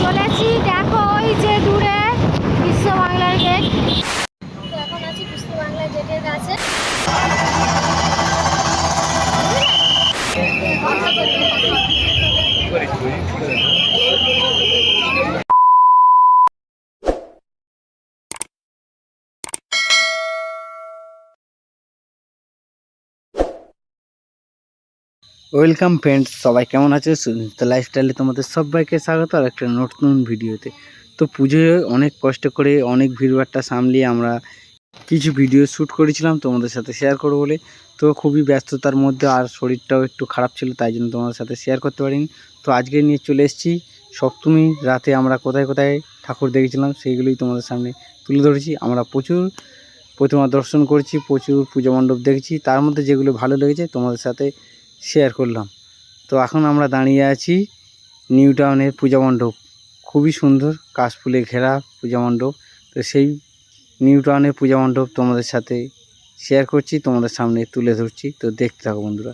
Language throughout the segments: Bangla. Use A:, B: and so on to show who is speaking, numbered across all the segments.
A: চলেছি দেখো ওই যে দূরে বিশ্ব বাংলার গেট তো এখন আছি বিশ্ব বাংলার গেটের কাছে।
B: ওয়েলকাম ফ্রেন্ডস, সবাই কেমন আছে? সুনিতা লাইফস্টাইলে তোমাদের সবাইকে স্বাগত আর একটা নতুন ভিডিওতে। তো পুজোয় অনেক কষ্ট করে অনেক ভিড়ভাড়টা সামলিয়ে আমরা কিছু ভিডিও শ্যুট করেছিলাম তোমাদের সাথে শেয়ার করব বলে। তো খুবই ব্যস্ততার মধ্যে আর শরীরটাও একটু খারাপ ছিল, তাই জন্য তোমাদের সাথে শেয়ার করতে পারিনি। তো আজকে নিয়ে চলে এসেছি, সপ্তমী রাতে আমরা কোথায় কোথায় ঠাকুর দেখেছিলাম সেইগুলোই তোমাদের সামনে তুলে ধরেছি। আমরা প্রচুর প্রতিমা দর্শন করেছি, প্রচুর পুজো মণ্ডপ দেখেছি, তার মধ্যে যেগুলো ভালো লেগেছে তোমাদের সাথে শেয়ার করলাম। তো এখন আমরা দাঁড়িয়ে আছি নিউ টাউনের পূজা মণ্ডপ। খুবই সুন্দর কাশফুলে ঘেরা পূজা মণ্ডপ। তো সেই নিউ টাউনের পূজা মণ্ডপ তোমাদের সাথে শেয়ার করছি, তোমাদের সামনে তুলে ধরছি। তো দেখতে থাকো বন্ধুরা।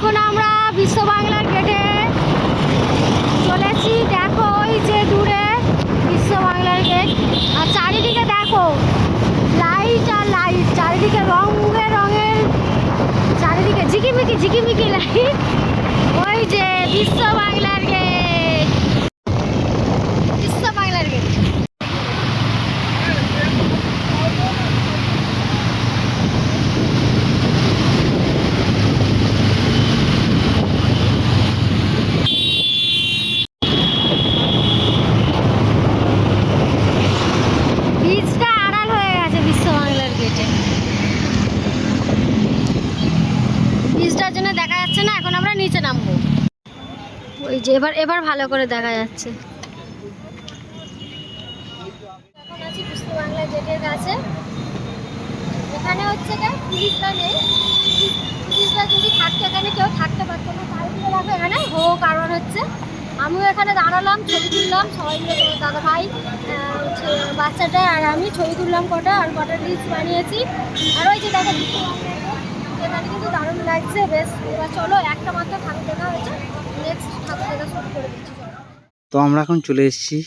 A: এখন আমরা বিশ্ব বাংলার গেটে চলেছি। দেখো ওই যে দূরে বিশ্ব বাংলার গেট আর চারিদিকে দেখো লাইট আর লাইট চারিদিকে রঙে রঙের চারিদিকে ঝিকিমিকি ঝিকিমিকি লাইট ওই যে বিশ্ব বাংলার গেট বিশ্ব বাংলার গেট বীজটা আড়াল হয়ে গেছে বিশ্ব বাংলার গেটে বীজটার জন্য দেখা যাচ্ছে না, এখন আমরা নিচে নামবো। ওই যে এবার এবার ভালো করে দেখা যাচ্ছে। এখন এখানে হচ্ছে নেই। যদি কেউ থাকতে পারতো না। এখানে হো হচ্ছে, আমিও এখানে দাঁড়ালাম, ছবি তুললাম, সবাই মিলে দাদা ভাই বাচ্চাটা আর আমি ছবি তুললাম কটা, আর কটা রিলস বানিয়েছি। আর ওই যে দেখো বিশ্ব বাংলা গেট, এখানে কিন্তু দারুণ লাগছে, বেশ। চলো, একটা মাত্র ঠাকুর দেখা হয়েছে। নেক্সট ঠাকুর দেখা শুরু করে দিচ্ছি
B: তো আমরা এখন চলে এসেছি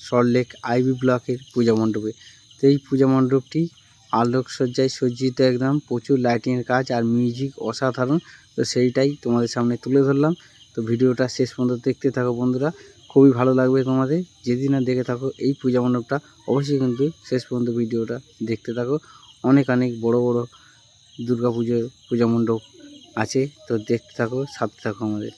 B: সল্টলেক আইবি ব্লকের পূজা মণ্ডপে। তো এই পূজা মণ্ডপটি আলোকসজ্জায় সজ্জিত একদম। প্রচুর লাইটিংয়ের কাজ আর মিউজিক অসাধারণ। তো সেইটাই তোমাদের সামনে তুলে ধরলাম। তো ভিডিওটা শেষ পর্যন্ত দেখতে থাকো বন্ধুরা। খুবই ভালো লাগবে তোমাদের। যদি না দেখে থাকো এই পূজা মণ্ডপটা, অবশ্যই কিন্তু শেষ পর্যন্ত ভিডিওটা দেখতে থাকো। অনেক অনেক বড় বড় দুর্গা পুজোর পূজা মণ্ডপ আছে তো দেখতে থাকো সাথে থাকো আমাদের।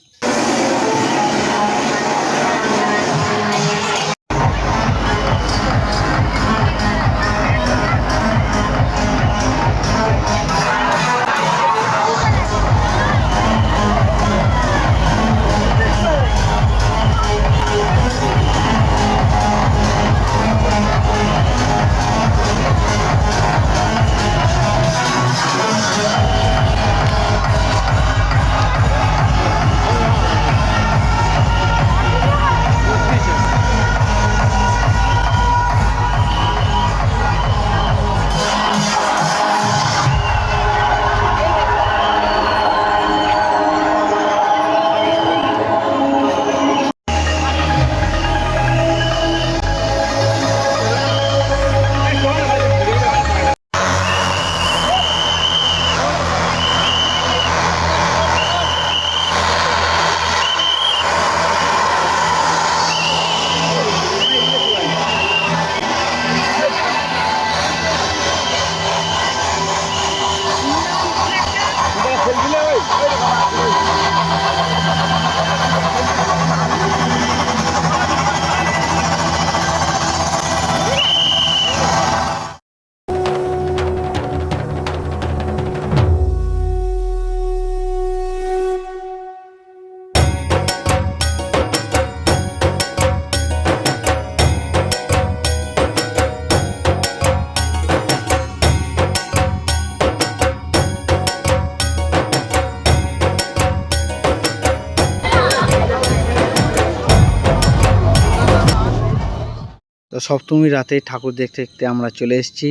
B: সপ্তমী রাতে ঠাকুর দেখতে দেখতে আমরা চলে এসেছি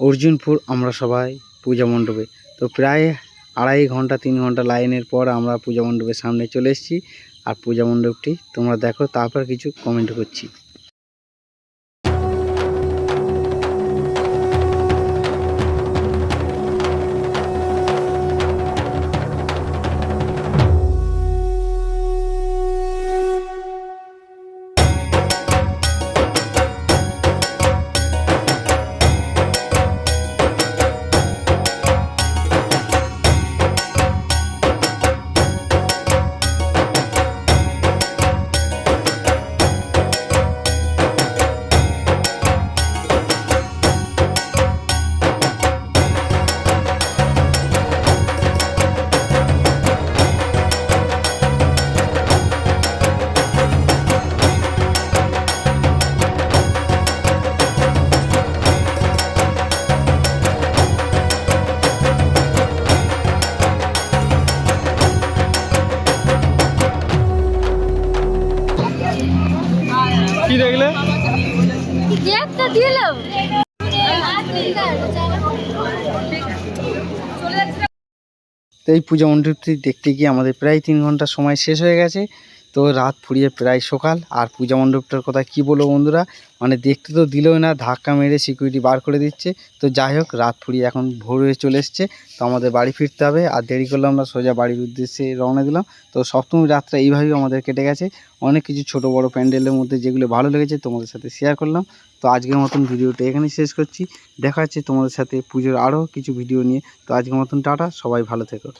B: অর্জুনপুর, আমরা সবাই পূজা মণ্ডপে। তো প্রায় আড়াই ঘণ্টা, তিন ঘণ্টা লাইনের পর আমরা পূজা মণ্ডপের সামনে চলে এসেছি। আর পূজা মণ্ডপটি তোমরা দেখো, তারপর কিছু কমেন্ট করছি। এই পূজা মণ্ডপটি দেখতে গিয়ে আমাদের প্রায় তিন ঘণ্টা সময় শেষ হয়ে গেছে। তো রাত ফুরিয়ে প্রায় সকাল। আর পূজা মণ্ডপটার কথা কি বলব বন্ধুরা? মানে দেখতে তো দিলই না, ধাক্কা মেরে সিকিউরিটি বার করে দিচ্ছে। তো যাই হোক, রাত ফুরিয়ে এখন ভোর হয়ে চলে এসছে। তো আমাদের বাড়ি ফিরতে হবে। আর দেরি করলে আমরা সোজা বাড়ির উদ্দেশ্যে রওনা দিলাম। তো সপ্তমী রাতটা এইভাবেই আমাদের কেটে গেছে। অনেক কিছু ছোট বড় প্যান্ডেলের মধ্যে যেগুলো ভালো লেগেছে তোমাদের সাথে শেয়ার করলাম। তো আজকের মতন ভিডিওটা এখানেই শেষ করছি। দেখা হচ্ছে তোমাদের সাথে পুজোর আরও কিছু ভিডিও নিয়ে। তো আজকের মতন টাটা, সবাই ভালো থেকো।